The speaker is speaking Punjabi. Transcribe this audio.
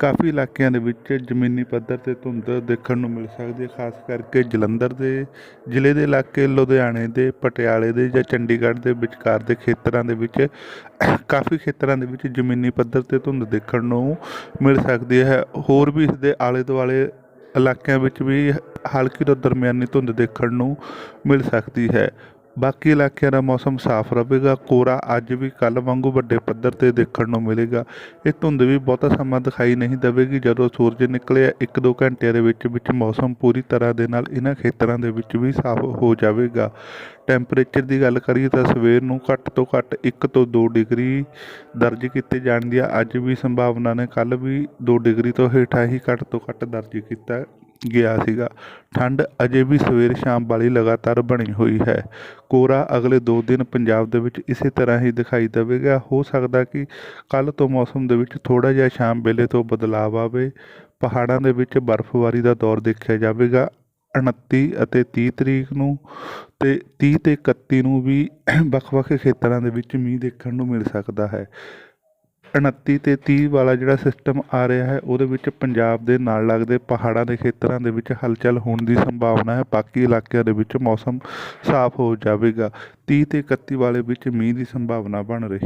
ਕਾਫੀ ਇਲਾਕਿਆਂ ਦੇ ਵਿੱਚ ਜ਼ਮੀਨੀ ਪੱਧਰ ਤੇ ਧੁੰਦ ਦੇਖਣ ਨੂੰ ਮਿਲ ਸਕਦੀ ਹੈ, ਖਾਸ ਕਰਕੇ ਜਲੰਧਰ ਦੇ ਜ਼ਿਲ੍ਹੇ ਦੇ ਇਲਾਕੇ, ਲੁਧਿਆਣੇ ਦੇ, ਪਟਿਆਲੇ ਦੇ ਜਾਂ ਚੰਡੀਗੜ੍ਹ ਦੇ ਵਿਚਕਾਰ ਦੇ ਖੇਤਰਾਂ ਦੇ ਵਿੱਚ, ਕਾਫੀ ਖੇਤਰਾਂ ਦੇ ਵਿੱਚ ਜ਼ਮੀਨੀ ਪੱਧਰ ਤੇ ਧੁੰਦ ਦੇਖਣ ਨੂੰ ਮਿਲ ਸਕਦੀ ਹੈ। ਹੋਰ ਵੀ ਇਸ ਦੇ ਆਲੇ ਦੁਆਲੇ ਇਲਾਕਿਆਂ ਵਿੱਚ ਵੀ ਹਲਕੀ ਤੋਂ ਦਰਮਿਆਨੀ ਧੁੰਦ ਦੇਖਣ ਨੂੰ ਮਿਲ ਸਕਦੀ ਹੈ। ਬਾਕੀ ਇਲਾਕਿਆਂ ਦਾ ਮੌਸਮ ਸਾਫ਼ ਰਹੇਗਾ। ਕੋਰਾ ਅੱਜ ਵੀ ਕੱਲ੍ਹ ਵਾਂਗੂ ਵੱਡੇ ਪੱਧਰ ਤੇ ਦੇਖਣ ਨੂੰ ਮਿਲੇਗਾ। ਇਹ ਧੁੰਦ ਵੀ ਬਹੁਤਾ ਸਮਾਂ ਦਿਖਾਈ ਨਹੀਂ ਦੇਵੇਗੀ। ਜਦੋਂ ਸੂਰਜ ਨਿਕਲਿਆ ਇੱਕ ਦੋ ਘੰਟਿਆਂ ਦੇ ਵਿੱਚ ਵਿੱਚ ਮੌਸਮ ਪੂਰੀ ਤਰ੍ਹਾਂ ਦੇ ਨਾਲ ਇਹਨਾਂ ਖੇਤਰਾਂ ਦੇ ਵਿੱਚ ਵੀ ਸਾਫ਼ ਹੋ ਜਾਵੇਗਾ। ਟੈਂਪਰੇਚਰ ਦੀ ਗੱਲ ਕਰੀਏ ਤਾਂ ਸਵੇਰ ਨੂੰ ਘੱਟ ਤੋਂ ਘੱਟ 1 ਤੋਂ 2 ਡਿਗਰੀ ਦਰਜ ਕੀਤੇ ਜਾਣ ਦੀ ਅੱਜ ਵੀ ਸੰਭਾਵਨਾ ਨੇ। ਕੱਲ੍ਹ ਵੀ 2 ਡਿਗਰੀ ਤੋਂ ਹੇਠਾਂ ਹੀ ਘੱਟ ਤੋਂ ਘੱਟ ਦਰਜ ਕੀਤਾ ਗਿਆ ਸੀਗਾ। ਠੰਡ ਅਜੇ ਵੀ ਸਵੇਰ ਸ਼ਾਮ ਵਾਲੀ ਲਗਾਤਾਰ ਬਣੀ ਹੋਈ ਹੈ। ਕੋਰਾ ਅਗਲੇ 2 ਦਿਨ ਪੰਜਾਬ ਦੇ ਵਿੱਚ ਇਸੇ ਤਰ੍ਹਾਂ ਹੀ ਦਿਖਾਈ ਦੇਵੇਗਾ। ਹੋ ਸਕਦਾ ਕਿ ਕੱਲ ਤੋਂ ਮੌਸਮ ਦੇ ਵਿੱਚ ਥੋੜਾ ਜਿਹਾ ਸ਼ਾਮ ਵੇਲੇ ਤੋਂ ਬਦਲਾਅ ਆਵੇ। ਪਹਾੜਾਂ ਦੇ ਵਿੱਚ ਬਰਫ਼ਬਾਰੀ ਦਾ ਦੌਰ ਦੇਖਿਆ ਜਾਵੇਗਾ। 29 ਅਤੇ 30 ਤਰੀਕ ਨੂੰ ਤੇ 30 ਤੇ 31 ਨੂੰ ਵੀ ਵੱਖ-ਵੱਖ ਖੇਤਰਾਂ ਦੇ ਵਿੱਚ ਮੀਂਹ ਦੇਖਣ ਨੂੰ ਮਿਲ ਸਕਦਾ ਹੈ। 29 ਤੇ 30 ਵਾਲਾ ਜਿਹੜਾ ਸਿਸਟਮ ਆ ਰਿਹਾ ਹੈ, ਉਹਦੇ ਵਿੱਚ ਪੰਜਾਬ ਦੇ ਨਾਲ ਲੱਗਦੇ ਪਹਾੜਾਂ ਦੇ ਖੇਤਰਾਂ ਦੇ ਵਿੱਚ ਹਲਚਲ ਹੋਣ ਦੀ ਸੰਭਾਵਨਾ ਹੈ। ਬਾਕੀ ਇਲਾਕਿਆਂ ਦੇ ਵਿੱਚ ਮੌਸਮ ਸਾਫ਼ ਹੋ ਜਾਵੇਗਾ। 30 ਤੇ 31 ਵਾਲੇ ਵਿੱਚ ਮੀਂਹ ਦੀ ਸੰਭਾਵਨਾ ਬਣ ਰਹੀ